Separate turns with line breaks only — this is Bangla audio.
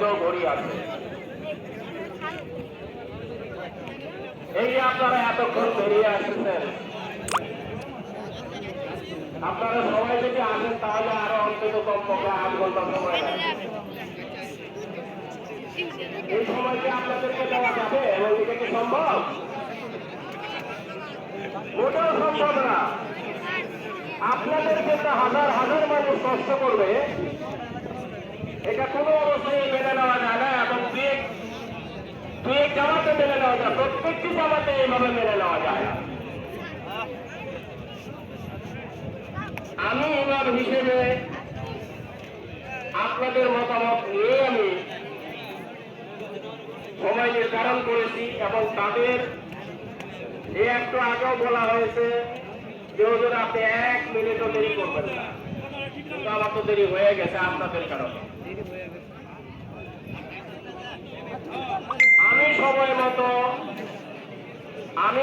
মধ্যেও ঘড়ি আছে। এই যে আপনারা এতক্ষণ বেরিয়ে আসতেছেন, আপনারা সবাই যদি আসেন, তাহলে আরও অন্তত কমপক্ষে আট ঘণ্টা সময় এই সময় কি আপনাদেরকে দেওয়া যাবে? এবং এটা কি সম্ভব? মোটেও সম্ভব না। আপনাদের জন্য হাজার হাজার মানুষ কষ্ট করবে। এটা কোনো অবস্থায় মেনে নেওয়া যায় না এবং দুই এক দুই জামাতে মেনে নেওয়া যায়, প্রত্যেকটি জামাতে এইভাবে মেনে নেওয়া যায়। আমি ইমাম হিসেবে আপনাদের মতামত নিয়ে আমি সময় নির্ধারণ করেছি এবং তাদের যে একটু আগেও বলা হয়েছে যে ওদের আপনি এক মিনিটও দেরি করবেন না। আমার তো দেরি হয়ে গেছে আপনাদের কারণে আমি সময় মতো আমি